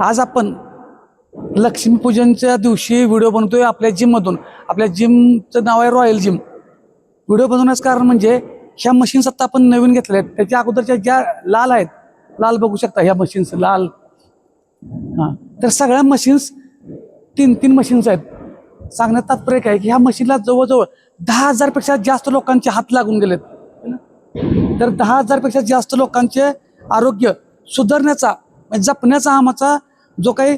आज आपण लक्ष्मीपूजनच्या दिवशी व्हिडिओ बनवतोय आपल्या जिममधून. आपल्या जिमचं नाव आहे रॉयल जिम व्हिडिओ बनवण्याचं कारण म्हणजे ह्या मशीन्स आता आपण नवीन घेतल्या आहेत. त्याच्या अगोदरच्या ज्या लाल आहेत लाल बघू शकता ह्या मशीन्स लाल. हां. तर सगळ्या मशीन्स तीन तीन मशीन्स आहेत. सांगण्यात तात्पर्य काय की ह्या मशीनला जवळजवळ दहा हजारपेक्षा जास्त लोकांचे हात लागून गेलेत. तर दहा हजारपेक्षा जास्त लोकांचे आरोग्य सुधारण्याचा म्हणजे जपण्याचा आमचा जो काही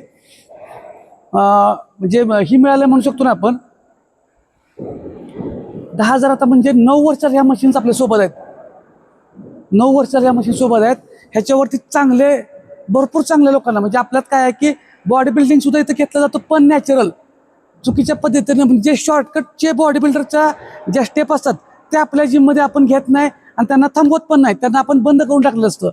म्हणजे ही मिळालं म्हणू शकतो ना आपण. दहा हजार आता म्हणजे नऊ वर्षात ह्या मशीन्स आपल्यासोबत आहेत. नऊ वर्षात ह्या मशीन सोबत आहेत. ह्याच्यावरती चांगले भरपूर चांगल्या लोकांना म्हणजे आपल्यात काय आहे की बॉडी बिल्डिंग सुद्धा इथं घेतलं जातं पण नॅचरल चुकीच्या पद्धतीने म्हणजे शॉर्टकटचे बॉडी बिल्डरच्या ज्या स्टेप असतात त्या आपल्या जिममध्ये आपण घेत नाही आणि त्यांना थांबवत पण नाही. त्यांना आपण बंद करून टाकलं असतं.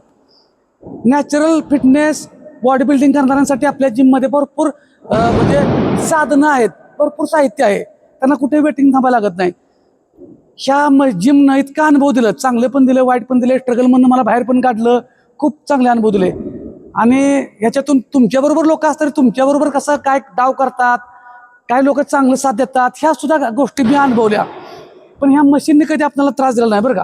नॅचरल फिटनेस बॉडी बिल्डिंग करणाऱ्यांसाठी आपल्या जिममध्ये भरपूर म्हणजे साधनं आहेत. भरपूर साहित्य आहे. त्यांना कुठे वेटिंग थांबायला लागत नाही. ह्या म जिमनं इतका अनुभव दिलं. चांगले पण दिले वाईट पण दिले. स्ट्रगलमधनं मला बाहेर पण काढलं. खूप चांगले अनुभव दिले. आणि ह्याच्यातून तुमच्याबरोबर लोक असतात तुमच्याबरोबर कसं काय डाव करतात काय लोक चांगलं साथ देतात ह्या सुद्धा गोष्टी मी अनुभवल्या. पण ह्या मशीनने कधी आपल्याला त्रास दिला नाही बरं का?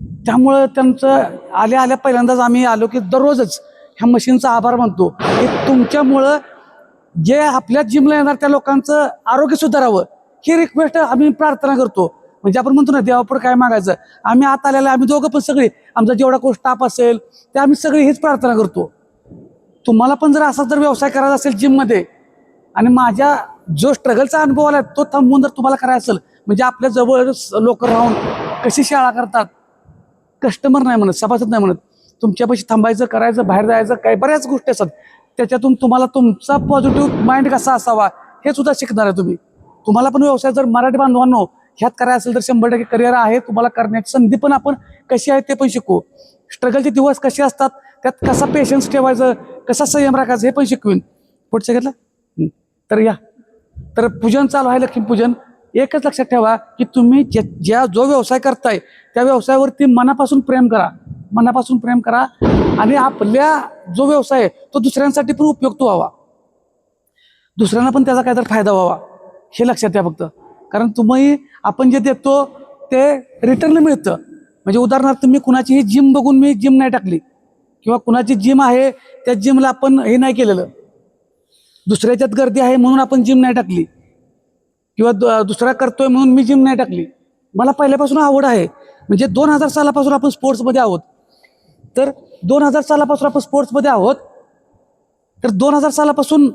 त्यामुळं त्यांचं आल्या आल्या पहिल्यांदाच आम्ही आलो की दररोजच ह्या मशीनचा आभार मानतो. की तुमच्यामुळं जे आपल्या जिमला येणार त्या लोकांचं आरोग्य सुधारावं ही रिक्वेस्ट आम्ही प्रार्थना करतो. म्हणजे आपण म्हणतो ना देवापुढे काय मागायचं? आम्ही आत आलेलं आम्ही दोघं पण सगळे आमचा जेवढा कोण स्टाफ असेल ते आम्ही सगळे हीच प्रार्थना करतो. तुम्हाला पण जर असा जर व्यवसाय करायचा असेल जिममध्ये आणि माझ्या जो स्ट्रगलचा अनुभव आला तो थांबवून जर तुम्हाला करायचा असेल म्हणजे आपल्या जवळ लोक राहून कशी शाळा करतात कस्टमर नाही म्हणत सभासद नाही म्हणत. तुमच्यापाशी थांबायचं करायचं बाहेर जायचं काय बऱ्याच गोष्टी असतात. त्याच्यातून तुम्हाला तुमचा पॉझिटिव्ह माइंड कसा असावा हे सुद्धा शिकणार आहे तुम्ही. तुम्हाला पण व्यवसाय जर मराठी बांधवांनो ह्यात करायचं असेल तर शंभर टक्के करिअर आहे तुम्हाला करण्याची संधी पण आपण कशी आहे ते पण शिकू. स्ट्रगलचे दिवस कसे असतात त्यात कसा पेशन्स ठेवायचं कसा संयम राखायचं हे पण शिकवीन. पुढचं घेतलं? तर या. तर पूजन चालू आहे लक्ष्मीपूजन एकच लक्षात ठेवा की तुम्ही ज्या ज्या जो व्यवसाय करताय त्या व्यवसायावरती मनापासून प्रेम करा. मनापासून प्रेम करा आणि आपल्या जो व्यवसाय आहे तो दुसऱ्यांसाठी पण उपयुक्त व्हावा. दुसऱ्यांना पण त्याचा काहीतरी फायदा व्हावा. हे लक्षात ठेवा फक्त. कारण तुम्ही आपण जे देतो ते रिटर्न मिळतं. म्हणजे उदाहरणार्थ मी कुणाची ही जिम बघून मी जिम नाही टाकली. किंवा कुणाची जिम आहे त्या जिमला आपण हे नाही केलेलं. दुसऱ्याच्यात गर्दी आहे म्हणून आपण जिम नाही टाकली. किंवा दुसरा करतोय म्हणून मी जिम नाही टाकली. मला पहिल्यापासून आवड आहे. म्हणजे दोन हजार सालापासून आपण स्पोर्ट्समध्ये आहोत. तर दोन हजार सालापासून आपण स्पोर्ट्समध्ये आहोत. तर दोन हजार सालापासून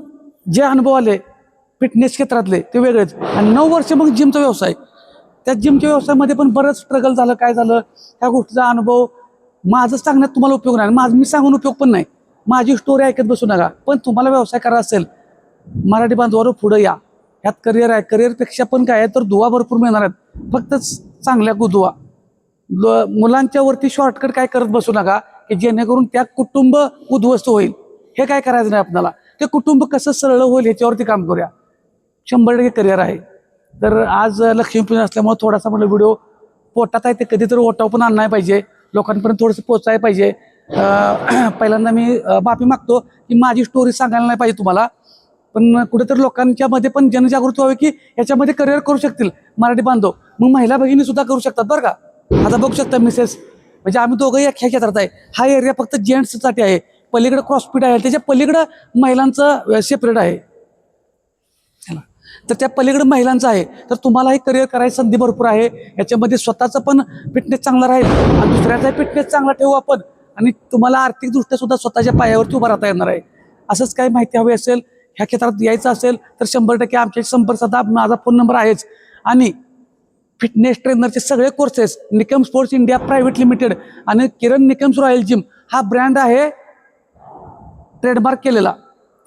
जे अनुभव आले फिटनेस क्षेत्रातले ते वेगळेच. आणि नऊ वर्ष मग जिमचा व्यवसाय. त्या जिमच्या व्यवसायामध्ये पण बरंच स्ट्रगल झालं. काय झालं? ह्या गोष्टीचा अनुभव माझं सांगण्यात तुम्हाला उपयोग नाही. माझं मी सांगून उपयोग पण नाही. माझी स्टोरी ऐकत बसू नका. पण तुम्हाला व्यवसाय करायचा असेल मराठी बांधवावर पुढं या. ह्यात करिअर आहे. करिअरपेक्षा पण काय आहे तर दुवा भरपूर मिळणार आहेत. फक्त चांगल्या दुवा. ल- मुलांच्या वरती शॉर्टकट काय करत बसू नका की जेणेकरून त्या कुटुंब उद्ध्वस्त होईल. हे काय करायचं नाही आपल्याला? ते कुटुंब कसं सरळ होईल याच्यावरती काम करूया. शंभर टक्के करिअर आहे. तर आज लक्ष्मीपूजन असल्यामुळे थोडासा मला व्हिडिओ पोटात आहे ते कधीतरी ओटाव पण आणणार पाहिजे. लोकांपर्यंत थोडंसं पोचायला पाहिजे. पहिल्यांदा मी माफी मागतो की माझी स्टोरी सांगायला नाही पाहिजे तुम्हाला. पण कुठेतरी लोकांच्या मध्ये पण जनजागृती व्हावी की याच्यामध्ये करिअर करू शकतील मराठी बांधव. मग महिला भगिनी सुद्धा करू शकतात बरं का? आता बघू शकता मिसेस म्हणजे आम्ही दोघंही ह्या क्षेत्रात आहे. हा एरिया फक्त जेंट्ससाठी आहे. पलीकडे क्रॉसफिट आहे. त्याच्या पलीकडं महिलांचं सेपरेट आहे. चला. तर त्या पलीकडे महिलांचं आहे. तर तुम्हालाही करिअर करायची संधी भरपूर आहे. याच्यामध्ये स्वतःचं पण फिटनेस चांगला राहील. आणि दुसऱ्याचाही फिटनेस चांगला ठेवू आपण. आणि तुम्हाला आर्थिकदृष्ट्या सुद्धा स्वतःच्या पायावरती उभा राहता येणार आहे. असंच काही माहिती हवी असेल ह्या क्षेत्रात यायचं असेल तर शंभर टक्के आमच्या संपर्क साधा माझा फोन नंबर आहेच. आणि फिटनेस ट्रेनरचे सगळे courses Nikam sports India private limited आणि किरण निकम्स रॉयल जिम हा ब्रँड आहे ट्रेडमार्क केलेला.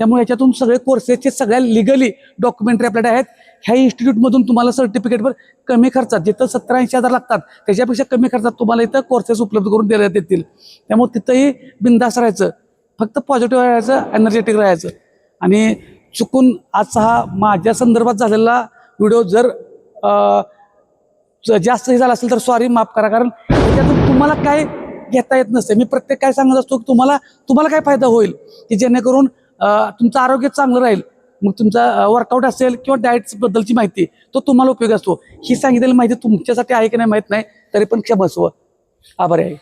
त्यामुळे याच्यातून सगळे कोर्सेसचे सगळ्या लिगली डॉक्युमेंटरी आपल्याकडे आहेत. ह्या इन्स्टिट्यूटमधून तुम्हाला सर्टिफिकेटवर कमी खर्चात जिथं सत्तर ऐंशी हजार लागतात त्याच्यापेक्षा कमी खर्चात तुम्हाला इथं कोर्सेस उपलब्ध करून देण्यात येतील. त्यामुळे तिथंही बिंदास राहायचं. फक्त पॉझिटिव्ह राहायचं एनर्जेटिक राहायचं. आणि चुकून आजचा हा माझ्या संदर्भात झालेला व्हिडिओ जर जास्त हे झाला असेल तर सॉरी माफ करा. कारण त्याच्यातून तुम्हाला काय घेता येत नसते. मी प्रत्येक काय सांगत असतो की तुम्हाला तुम्हाला काय फायदा होईल? की जेणेकरून तुमचं आरोग्य चांगलं राहील. मग तुमचा वर्कआउट असेल किंवा डाएटबद्दलची माहिती तो तुम्हाला उपयोग असतो. ही सांगितलेली माहिती तुमच्यासाठी आहे की नाही माहीत नाही तरी पण क्षमस्व आभारी आहे.